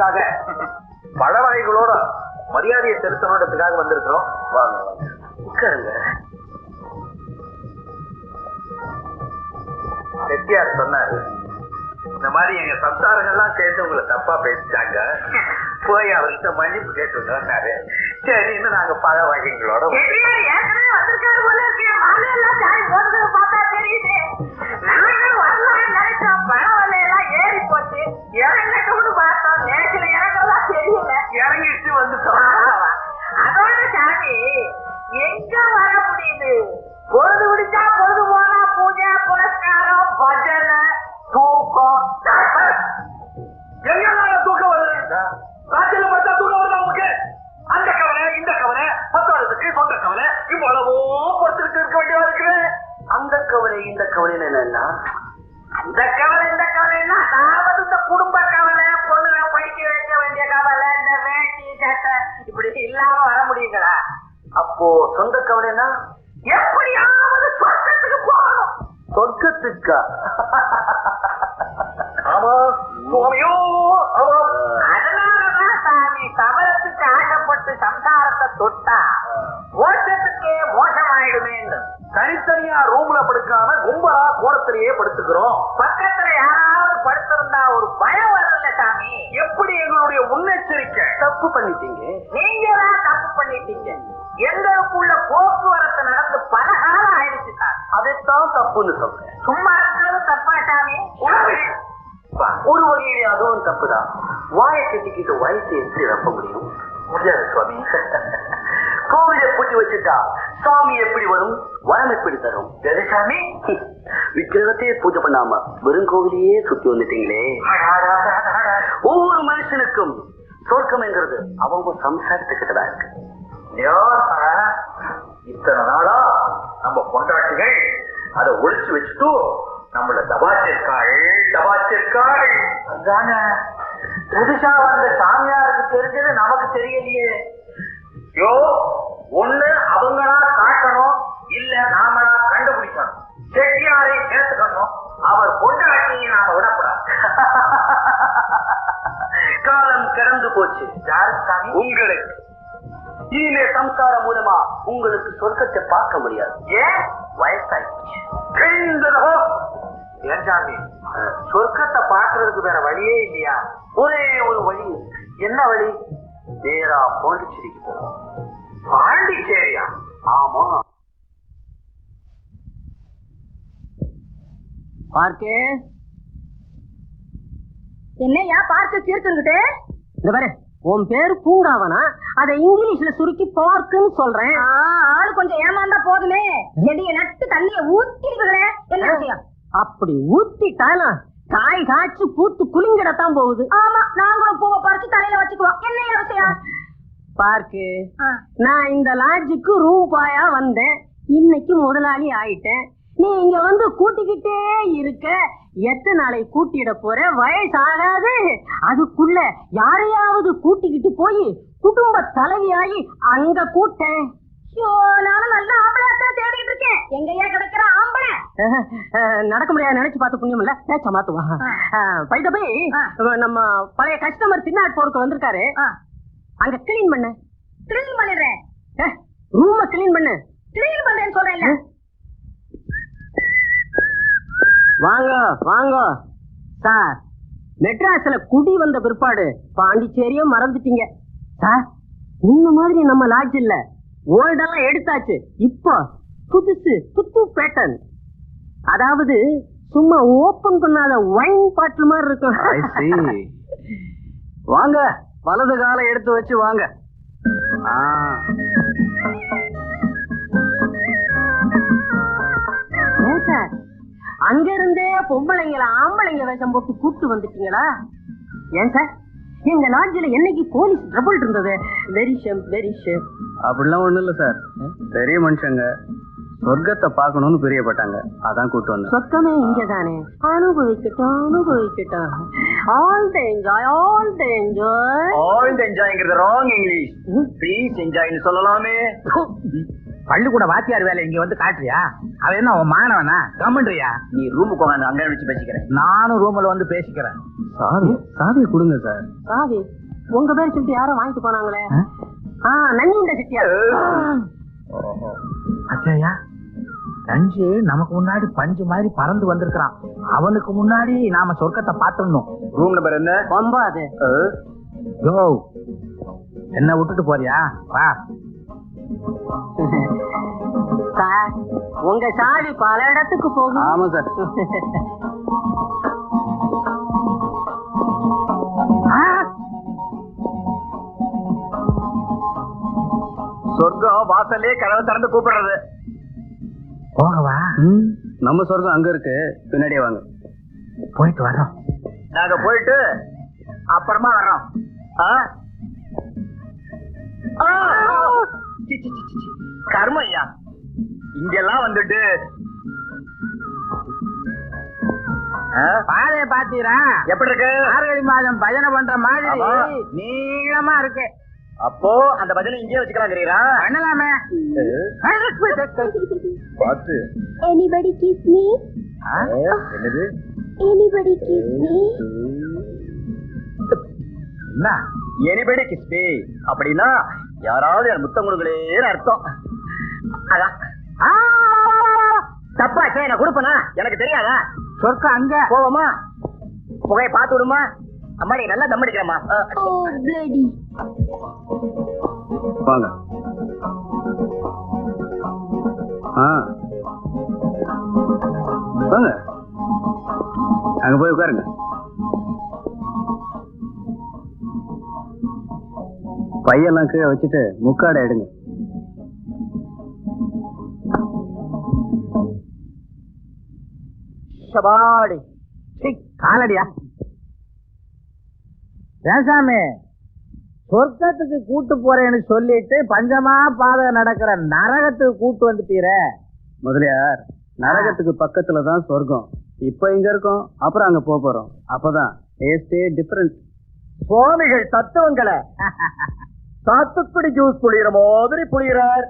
பார்க்கணுன்றதுக்காக பழ வகைகளோட மரியாதையை செலுத்தணுன்றதுக்காக வந்திருக்கிறோம். உட்காருங்க. செட்டியார் சொன்னாரு இந்த மாதிரி எங்க சம்சாரங்கள்லாம் சேர்ந்து உங்களை தப்பா பேசிட்டாங்க. போய் அவர்கிட்ட மன்னிப்பு கேட்டுருந்தாரு சரின்னு நாங்க பழ வகைகளோட ஏற்கனவே வந்திருக்காரு போல இருக்கு. மாலையெல்லாம் சாய் போடுறத பார்த்தா தெரியுது. கவலை இந்த கவலை என்னன்னா அந்த கவலை இந்த கவலைன்னா அதாவது இந்த குடும்ப கவலை பொண்ணுங்க படிக்க வைக்க வேண்டிய கவலை இந்த வேட்டி சட்டை இப்படி இல்லாம வர முடியுங்களா? அப்போ சொந்த கவலைனா எப்படியாவது சொர்க்கத்துக்கு போகணும். சொர்க்கத்துக்கா? ஆமா. சுவாமியோ ஆமா. அதனாலதான் சாமி கவலத்துக்கு ஆசைப்பட்டு சம்சாரத்தை தொட்டா மோட்சத்துக்கே மோசமாயிடுமேன்னு. தனித்தனியா ரூம்ல படுக்காம கும்பலா கூடத்திலேயே படுத்துக்கிறோம். பக்கத்துல யாராவது படுத்திருந்தா ஒரு பயம் வரும்ல சாமி. எப்படி எங்களுடைய முன்னெச்சரிக்கை? தப்பு பண்ணிட்டீங்க. நீங்க தான் தப்பு பண்ணிட்டீங்க. எங்களுக்குள்ள போக்குவரத்து நடந்து பல காலம் ஆயிடுச்சு சாமி. அதைத்தான் தப்புன்னு சொல்றேன். சும்மா இருக்கிறது தப்பா சாமி? ஒரு வகையிலே அதுவும் தப்புதான். வாயை கட்டிக்கிட்டு வயசை எப்படி ரப்ப முடியும்? முடியாது சுவாமி. கோவிலை பூட்டி வச்சுட்டா சாமி எப்படி வரும்? வரம் எப்படி தரும்? சாமி? விக்கிரகத்தையே பூஜை பண்ணாம வெறும் கோவிலையே சுத்தி வந்துட்டீங்களே. ஒவ்வொரு மனுஷனுக்கும் சொர்க்கம்ங்கிறது அவங்க சம்சாரத்துக்கிட்ட தான் இருக்கு. இத்தனை நாளா நம்ம பொண்டாட்டிகள் அதை ஒழிச்சு வச்சுட்டு நம்மள தபாச்சிருக்காள் தபாச்சிருக்காள் அதானே? புதுசா வந்த சாமியாருக்கு தெரிஞ்சது நமக்கு தெரியலையே. யோ ஒண்ணு அவங்களா காட்டணும் இல்ல நாமளா கண்டுபிடிக்கணும். செட்டியாரை சேர்த்துக்கணும் அவர் பொண்டாட்டியை நாம விடக்கூடாது. காலம் கடந்து போச்சு. யாரு சாமி? உங்களுக்கு. இனிமே சம்சாரம் மூலமா உங்களுக்கு சொர்க்கத்தை பார்க்க முடியாது. ஏன்? சாமி? சொர்க்கத்தை பாக்குறதுக்கு வேற வழியே இல்லையா? ஒரே ஒரு வழி. என்ன வழி? நேரா பாண்டிச்சேரிக்கு போவோம் ஆமா. பார்க்கே. என்னையா பார்த்து தீர்த்துங்கிட்டு இந்த பாரு உன் பேரு பூங்காவனா? அதை இங்கிலீஷ்ல சுருக்கி பார்க்குன்னு சொல்றேன். ஆளு கொஞ்சம் ஏமாந்தா போதுமே. செடியை நட்டு தண்ணிய ஊத்திடுவீங்களே என்ன விஷயம்? அப்படி ஊத்திட்டாலும் காய் காய்ச்சி பூத்து குலுங்கிடத்தான் போகுது. ஆமா நாங்களும் பூவை பறிச்சு தலையில வச்சுக்குவோம். என்ன விஷயம் பார்க்கு நான் இந்த லாட்ஜுக்கு ரூம் பாயா வந்தேன். இன்னைக்கு முதலாளி ஆயிட்டேன். நீ இங்க வந்து கூட்டிக்கிட்டே இருக்க. எத்தனை நாளை கூட்டிட போற? வயசாகாது. அதுக்குள்ள யாரையாவது கூட்டிக்கிட்டு போய் குடும்ப தலைவியாகி அங்க கூட்டேன். நல்ல ஆம்பளை தேடிட்டு இருக்கேன். எங்கயா கிடைக்கிற ஆம்பளை. நடக்க முடியாது நினைச்சு பார்த்து புண்ணியம் இல்ல பேச்ச மாத்துவான் பைத போய் நம்ம பழைய கஸ்டமர் தின்னாட் போருக்கு வந்திருக்காரு. அங்க கிளீன் பண்ணு. கிளீன் பண்ணிடுறேன். ரூம கிளீன் பண்ணு. கிளீன் பண்றேன்னு சொல்றேன்ல. வாங்க வாங்க. சார் மெட்ராஸ்ல குடி வந்த பிற்பாடு பாண்டிச்சேரியும் மறந்துட்டீங்க. சார் இந்த மாதிரி நம்ம லாட்ஜ் இல்ல. ஓல்டெல்லாம் எடுத்தாச்சு. இப்போ புதுசு புது பேட்டர்ன் அதாவது சும்மா ஓபன் பண்ணாத வைன் பாட்டில் மாதிரி இருக்கும். வாங்க. வலது காலை எடுத்து வச்சு வாங்க. ஏன் சார் அங்க இருந்தே பொம்பளைங்கள ஆம்பளைங்க வேஷம் போட்டு கூட்டு வந்துட்டீங்களா? ஏன் சார் எங்க லாட்ஜில் என்னைக்கு போலீஸ் ட்ரபிள் இருந்தது? வெரி ஷேம் வெரி ஷேம் அப்படிலாம் ஒண்ணும் இல்ல சார். பெரிய மனுஷங்க. சொர்க்கத்தை பார்க்கணும்னு பிரியப்பட்டாங்க. அதான் கூட்டு வந்தேன். சொத்தமே இங்க தானே அனுபவிக்கட்டும். அனுபவிக்கட்டும் all the enjoy all the enjoy all என்ஜாய்ங்கிறது wrong English please என்ஜாய்னு சொல்லலாமே. பள்ளிக்கூட வாத்தியார் வேலை இங்க வந்து காட்டுறியா? அவன் என்ன உன் மாணவனா? கம்மன்றியா? நீ ரூமுக்கு உட்காந்து அங்கே வச்சு பேசிக்கிறேன். நானும் ரூம்ல வந்து பேசிக்கிறேன். சாவி சாவியை கொடுங்க சார். சாவி உங்க பேர் சொல்லிட்டு யாரோ வாங்கிட்டு போனாங்களே? ஆ? நன்னிண்ட செட்டியார் அச்சையா நஞ்சு நமக்கு முன்னாடி பஞ்சு மாதிரி பறந்து வந்திருக்கிறான். அவனுக்கு முன்னாடி நாம சொர்க்கத்தை பார்த்துடணும். ரூம் நம்பர் என்ன? ஒம்பாது யோ என்ன விட்டுட்டு போறியா? வா. சார் உங்க சாவி பல இடத்துக்கு போகும். ஆமா சார். சொர்க்கம் வாசல்லே கதவை திறந்து கூப்பிடுறது. போகவா? நம்ம சொர்க்கம் அங்க இருக்கு. பின்னாடியே வாங்க. போயிட்டு வர்றோம். நாங்க போயிட்டு அப்புறமா வர்றோம். கர்மம் ஐயா இங்கெல்லாம் வந்துட்டு? பாதைய பாத்தீரா? எப்படி இருக்கு? மார்கழி மாதம் பஜனை பண்ற மாதிரி. நீளமா இருக்கு. அப்போ அந்த பஜனை இங்கே வச்சுக்கலாம் தெரியுறா பண்ணலாமே Anybody kiss me? ஆ? என்னது? Anybody kiss me? என்ன? எனிபடி கிஸ்பி அப்படின்னா யாராவது என் முத்தம் கொடுக்கலேன்னு அர்த்தம். அதான்! தப்பாச்சே நான் கொடுப்பனா? எனக்கு தெரியாதா? சொர்க்கம் அங்க. போவோமா? புகையை பார்த்து விடுமா? அம்மாடி நல்லா தம் அடிக்கிறேம்மா. Oh. வாங்க. ஆ. வாங்க. அங்க போய் உட்காருங்க. பையெல்லாம் கீழே வச்சுட்டு முக்காடை எடுங்க. காலடியா. ஏசாமி சொர்க்கத்துக்கு கூட்டு போறேன்னு சொல்லிட்டு பஞ்சமா பாதை நடக்கிற நரகத்துக்கு கூட்டு வந்துட்டீரே. முதலியார் நரகத்துக்கு பக்கத்துல தான் சொர்க்கம். இப்ப இங்க இருக்கோம்? அப்புறம் அங்க போக போறோம். அப்பதான் டேஸ்டே டிஃபரன்ஸ் சுவாமிகள் தத்துவங்களை. சாத்துக்குடி ஜூஸ் புளிகிற மாதிரி புளிகிறார்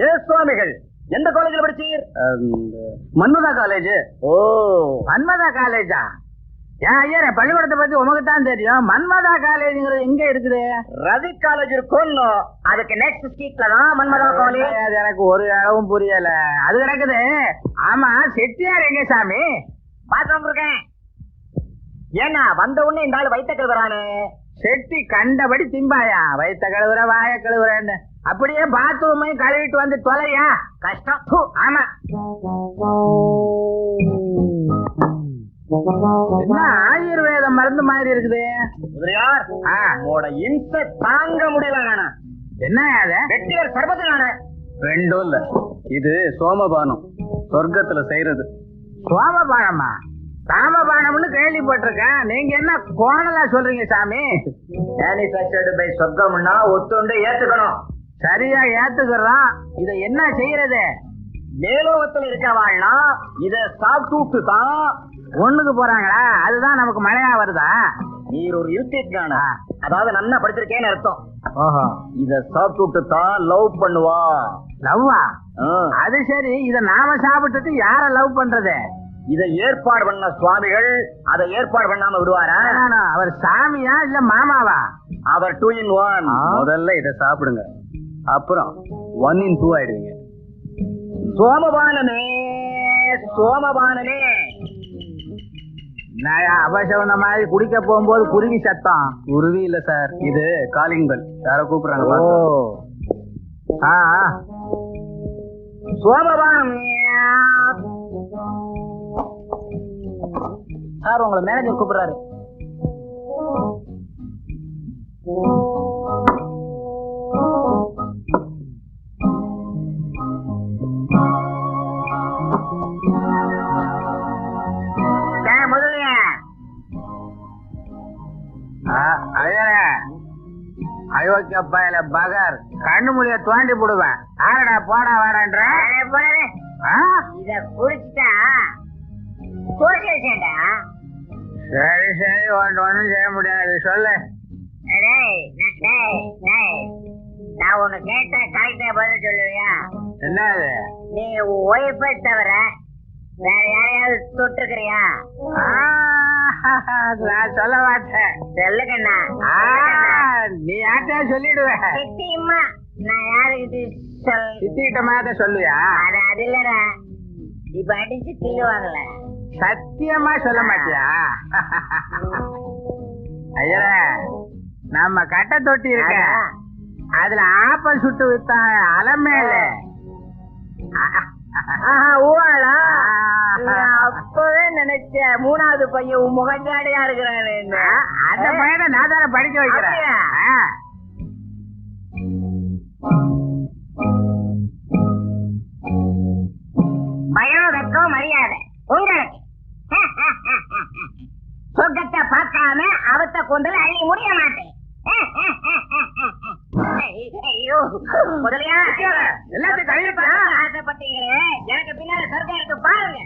ஏ சுவாமிகள் எந்த காலேஜ்ல படிச்சீர்? மன்மதா காலேஜ் ஓ மன்மதா காலேஜா ஏன் ஐயா பள்ளிக்கூடத்தை பத்தி உமக்கு தான் தெரியும். மன்மதா காலேஜ்ங்கிறது எங்க இருக்குது? ரவி காலேஜ் இருக்கும்னு அதுக்கு நெக்ஸ்ட் ஸ்ட்ரீட்ல தான் மன்மதா காலேஜ் அது எனக்கு ஒரு அளவும் புரியல. அது கிடக்குது ஆமா செட்டியார் எங்க சாமி பாத்ரூம் இருக்கேன். ஏன்னா வந்த உடனே இந்த ஆள் வைத்த கழுவுறானே. செட்டி கண்டபடி திம்பாயா? வயித்த கழுவுற வாய கழுவுறேன்னு. அப்படியே பாத்ரூமையும் கழுவிட்டு வந்து தொலையா? கஷ்டம். ஆமா. என்ன ஆயுர்வேத மருந்து மாதிரி இருக்குது? முதலியார் உங்களோட இம்சை தாங்க முடியல நானு. என்ன அது? வெட்டியர் சர்பத்து நானு? ரெண்டும் இல்ல. இது சோமபானம் சொர்க்கத்துல செய்யறது சோமபானமா? சாமபானம்னு கேள்விப்பட்டிருக்கேன். நீங்க என்ன கோணலா சொல்றீங்க சாமி? மேனுஃபேக்சர்டு பை சொர்க்கம்னா ஒத்துண்டு ஏத்துக்கணும். சரியா ஏத்துக்கிறோம் இத என்ன செய்யறது? மேலோகத்துல இருக்கவாள்னா இத சாப்பிட்டு தான் ஒண்ணுக்கு போறாங்களா? அதுதான் நமக்கு மழையா வருதா? நீர் ஒரு இருக்கானா அதாவது நன்னா படிச்சிருக்கேன்னு அர்த்தம். இத சாப்பிட்டு தான் லவ் பண்ணுவா. லவ்வா. அது சரி இத நாம சாப்பிட்டுட்டு யார லவ் பண்றது? இத ஏற்பாடு பண்ண சுவாமிகள் அதை ஏற்பாடு பண்ணாம விடுவாரா? அவர் சாமியா இல்ல மாமாவா? அவர் டூ இன் ஒன் முதல்ல இத சாப்பிடுங்க. அப்புறம் ஒன் இன் டூ ஆயிடுவீங்க. சோமபானமே சோமபானமே. நான் அபசகுன மாதிரி குடிக்க போகும்போது குருவி சத்தம்? குருவி இல்ல சார் இது காலிங் பெல் யாரோ கூப்பிடுறாங்க ஓ. ஆ. சோமபானமே சார் உங்களை மேனேஜர் கூப்பிடுறாரு. அயோக்கிய பயல பகர் கண்ணு மொழிய தோண்டி போடுவேன். ஆரடா போடா வாடன்ற. ஆ? இத குடிச்சிட்டா சரி சரி ஒன்று ஒன்றும் செய்ய முடியாது. சொல்லு. நான் உன்னை கேட்டேன் கரெக்டா பதில் சொல்லுவியா? என்ன அது நீ ஒய்ஃபை தவிர வேற யாரையாவது தொட்டுக்கிறியா? நான் சொல்ல மாட்டேன். சொல்லுங்கண்ணா. ஆ, நீ யார்கிட்ட சொல்லிடுவ? சித்தியம்மா நான் யாருக்கிட்ட சொல்? சித்திக்கிட்ட மாதிரி சொல்லுவியா? அது அது இல்லடா. இப்ப அடிச்சு கிள்ளுவாங்கல்ல சத்தியமா சொல்ல மாட்டியா? ஐயா நம்ம கட்டை தொட்டி இருக்க. அதுல ஆப்பல் சுட்டு வித்தான் அலமேல. ஊழா அப்பவே நினைச்சேன் மூணாவது பையன் உன் முகஞ்சாடையா இருக்கிறானு அந்த பையனை நான் தானே படிக்க வைக்கிறேன். பயம் வெக்கம் மரியாதை. உங்களுக்கு. சொர்க்கத்தை பார்க்காம அவத்த கொண்டல அள்ளி முடிய மாட்டேன். முதலியா எல்லாத்தையும் கழுவிட்டா? ஆசைப்பட்டீங்களே. எனக்கு பின்னால சொர்க்கம் இருக்கு பாருங்க.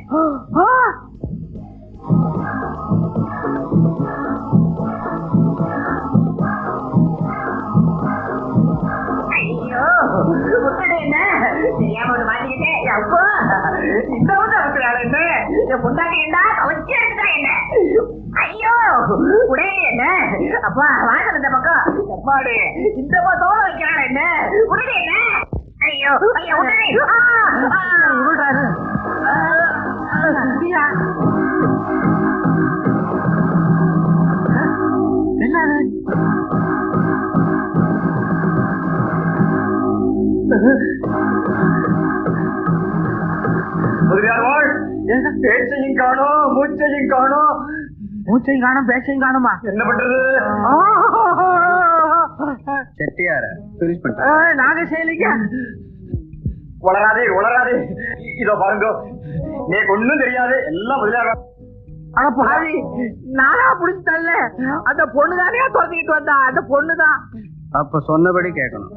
என்ன? அப்பா வாங்க எப்பாடு? இந்த தோல வைக்கிறாள் என்ன? உடனே என்ன? ஐயோ ஐயோ உடனே உருடாரு முதலியார் பேச்சையும் காணும் மூச்சையும் காணும் மூச்சையும் காணும் பேச்சையும் காணுமா? என்ன பண்றது? செட்டியார பிரிச்சு பண்ணிட்டேன். நாங்க செய்யலிங்க உளராதே உளராதே இதோ பாருங்க. நீக்கு ஒண்ணும் தெரியாது. எல்லாம் அட பாவி நானா புடிச்சு தள்ள அந்த பொண்ணு தானே துரத்திக்கிட்டு வந்தா? அந்த பொண்ணு தான் அப்ப சொன்னபடி கேட்கணும்.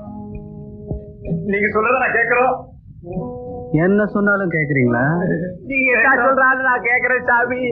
நீங்க சொல்றத நான் கேக்குறோம் என்ன சொன்னாலும் கேக்குறீங்களா நீங்க என்ன சொல்றாரு நான் கேக்குறேன் சாமி.